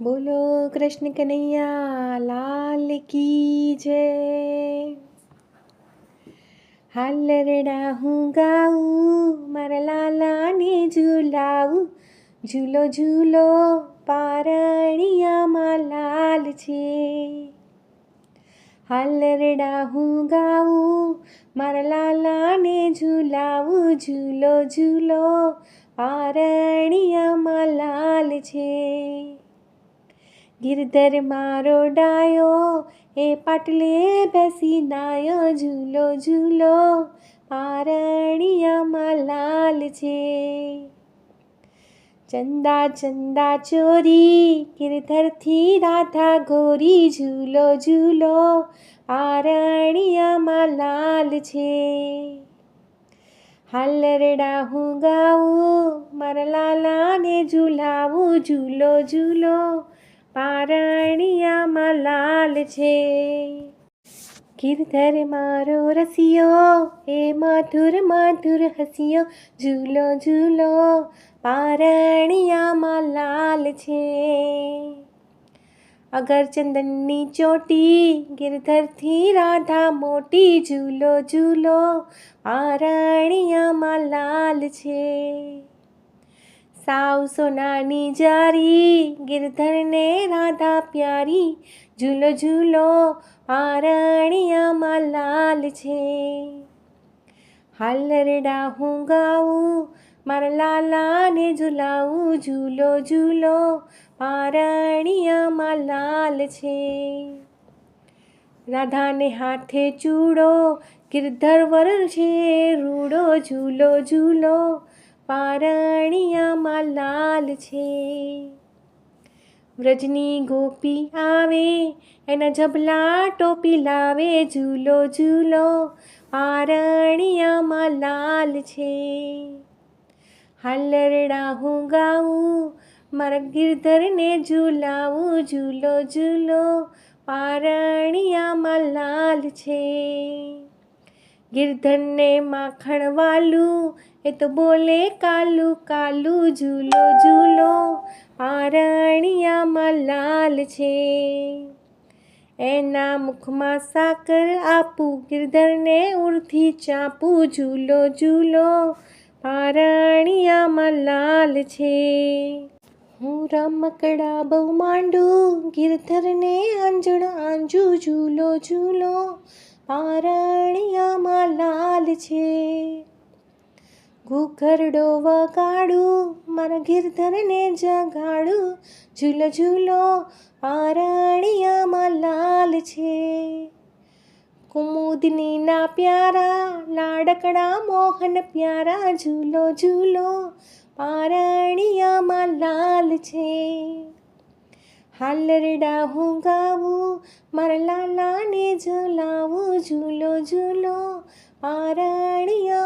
બોલો કૃષ્ણ કનૈયા, લાલ કી જય. હાલ રેડા હું ગાઉં, મારા લાલાને ઝુલાવું ઝૂલો ઝૂલો પારણિયામાં લાલ છે. હાલ રેડા હું ગાઉં, મારા લાલાને ઝુલાવું ઝૂલો ઝૂલો પારણિયામાં લાલ છે. ગિરધર મારો ડાયો, એ પાટલે બેસી નાયો ઝૂલો ઝૂલો. પારણિયામાં લાલ છે. ચંદા ચંદા ચોરી, ગિરધરથી રાધા ગોરી ઝૂલો ઝૂલો. પારણિયામાં લાલ છે. હાલરડા હું ગાઉં મારા લાલાને ઝૂલાવું ઝૂલો ઝૂલો. પારણિયામાં લાલ છે. ગિરધર મારો રસિયો, એ મધુર મધુર હસિયો, ઝૂલો ઝૂલો પારણિયામાં લાલ છે. અગરચંદનની ચોટી ગિરધરથી રાધા મોટી, ઝૂલો ઝૂલો પારણિયામાં લાલ છે. સાવ સોનાની જારી, ગિરધરને રાધા પ્યારી. ઝૂલો ઝૂલો, આરણિયામાં લાલ છે. હાલરડા હું ગાઉં મારા લાલાને ઝુલાવું. ઝૂલો ઝૂલો પારણિયામાં લાલ છે. રાધાને હાથે ચૂડો, ગિરધર વર છે. રૂડો, ઝૂલો ઝૂલો પારણિયામાં લાલ છે. વ્રજની ગોપી આવે, એના જબલા ટોપી લાવે, ઝૂલો ઝૂલો, પારણિયામાં લાલ છે. હાલરડા હું ગાઉં, મારા ગિરધરને ઝૂલાવું, ઝૂલો ઝૂલો, પારણિયામાં લાલ છે. ગિરધરને માખણ વાલું એ તો બોલે કાલુ કાલું ઝૂલો ઝૂલો, પારણિયામાં લાલ છે. એના મુખમાં સાકર આપું, ગિરધરને ઉરથી ચાપું, ઝૂલો ઝૂલો, પારણિયામાં લાલ છે. હું રમકડા બહુ માંડું, ગિરધરને આંજણ આંજુ, ઝૂલો ઝૂલો, પારણિયામાં લાલ છે. ઘૂઘરડો વગાડું મારા ગિરધરને જગાડું ઝૂલો ઝૂલો પારણિયામાં લાલ છે કુમુદનીના પ્યારા લાડકડા મોહન પ્યારા ઝૂલો ઝૂલો પારણિયામાં લાલ છે હાલરડા હું ગાવું મારા લાલાને ઝલાવું ઝૂલો ઝૂલો પારણિયામાં લાલ